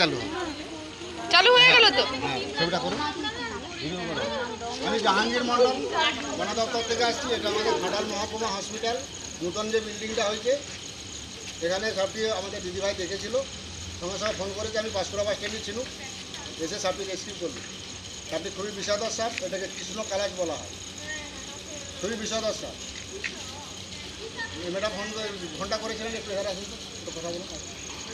চালু চালু হয়ে গেল তো? হ্যাঁ ছবিটা করো। আমি জাহাঙ্গীর মন্ডল বন দপ্তর থেকে আসছি। এটা আমাদের ঘাটাল মহকুমা হসপিটাল। নতুন যে বিল্ডিংটা হয়েছে এখানে সবটি আমাদের দিদিভাই দেখেছিল। সঙ্গে সঙ্গে ফোন করেছে আমি পাঁচপুরা বাস স্ট্যান্ডে ছিল এসে সাপটি রেস্কিউ করল। সাপটি খুবই বিষাদর সাপ এটাকে কৃষ্ণ কালাজ বলা হয়। খুবই বিষাদর সাপ। ম্যাডাম ফোন ফোনটা করেছিলেন একটু এখানে আসুন তো কথা বলুন।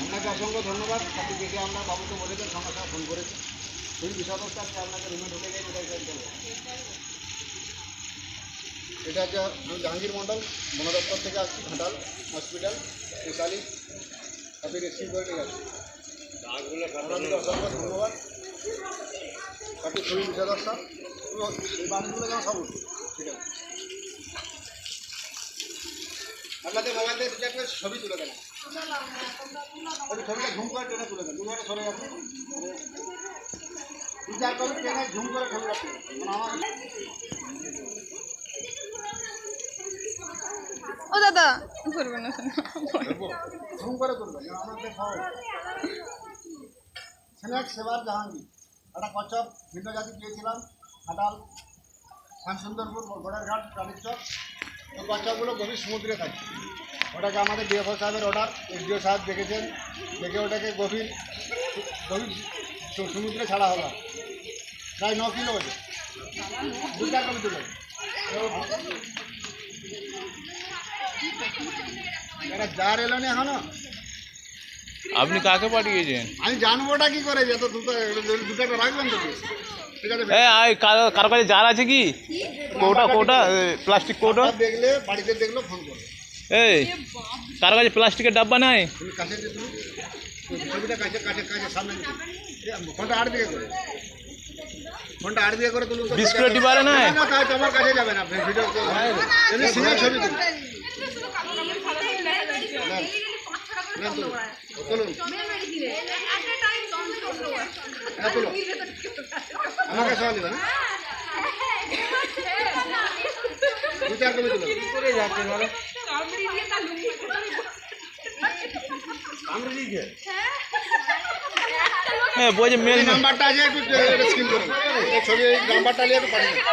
আপনাকে অসংখ্য ধন্যবাদ। আপনি দেখে আমরা বাবুকে বলেছেন ফোন করেছি। আজকে আপনাকে রুমে ঢুকে গেছে এটা এটা হচ্ছে আমি জাহাঙ্গীর মণ্ডল বন দপ্তর থেকে আসছি ঘাটাল হসপিটাল স্পেশালিস্ট আপনি করে নিয়ে আপনাদের অসংখ্য ধন্যবাদ। আপনি বিষাদস্ত। এই বাড়িগুলো যেন সব আপনাদের মোবাইল থেকে দুটো একটা ছবি তুলে দেন। ওই ছবিটা ঝুম করে টেনে তুলে দেন। দুটো সরে যাবে বিচার করুন টেনে ঝুম করে ছবিটা তুলে। মানে আমার ও দাদা করবে না ঝুম করে আমাদের স্নেক সেবার জাহাঙ্গীর। একটা কচ্ছপ ভিন্ন জাতি পেয়েছিলাম। ঘাটাল শ্যামসুন্দরপুর ঘোড়ারঘাট কালীচক ওই কচ্ছপগুলো গভীর সমুদ্রে থাকে ওটাকে আমাদের ডিএফও সাহেবের অর্ডার এসডিও সাহেব দেখেছেন। দেখে ওটাকে গভীর গভীর সমুদ্রে ছাড়া হলো। প্রায় ন কিলো ওজন দু চার কিলো তুলে এটা জার এলো না এখনও? আপনি কাকে পাঠিয়েছেন? আমি জানবোটা কি করে যে দুটো দুটো রাখবেন তো ঠিক আছে আয় কারও কারও কাছে জার আছে কি? কৌটা কোটা প্লাস্টিক কোটা? দেখলে বাড়িতে দেখলে ফোন এই কারও কাছে প্লাস্টিকের ডাব্বা নাই? ফোনটা আট দিকে করে। ফোনটা আট দিকে করে তুলুন তো। ডিবারে নাই? না, না তোমার কাছে যাবে না ভিডিও এমনি সিঙ্গেল ছবি তুলুন না, তুলুন তুলুন হ্যাঁ তুলুন আমাকে সবাই দেবেন দু চার কপি তুলুন হ্যাঁ বলছে মেল এই নাম্বারটা আছে একটু স্ক্রিন করুন এই ছবি এই নাম্বারটা নিয়ে একটু পাঠিয়ে দিন।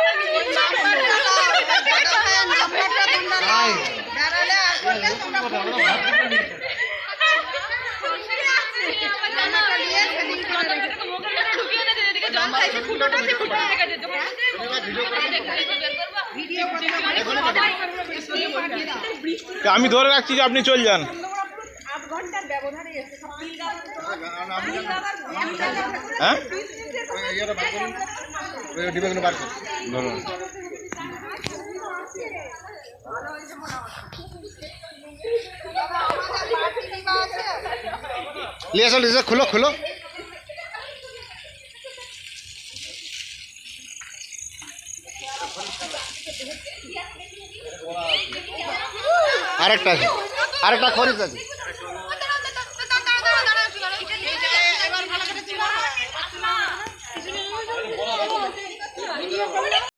আমি ধরে রাখছি যে আপনি চল যান। হ্যাঁ? ওই ডিব্বাগুলো বার করুন। ধরুন। লিয়ে আসো লিয়ে খুলো খুলো। আরেকটা আছে আরেকটা খরিদ আছে।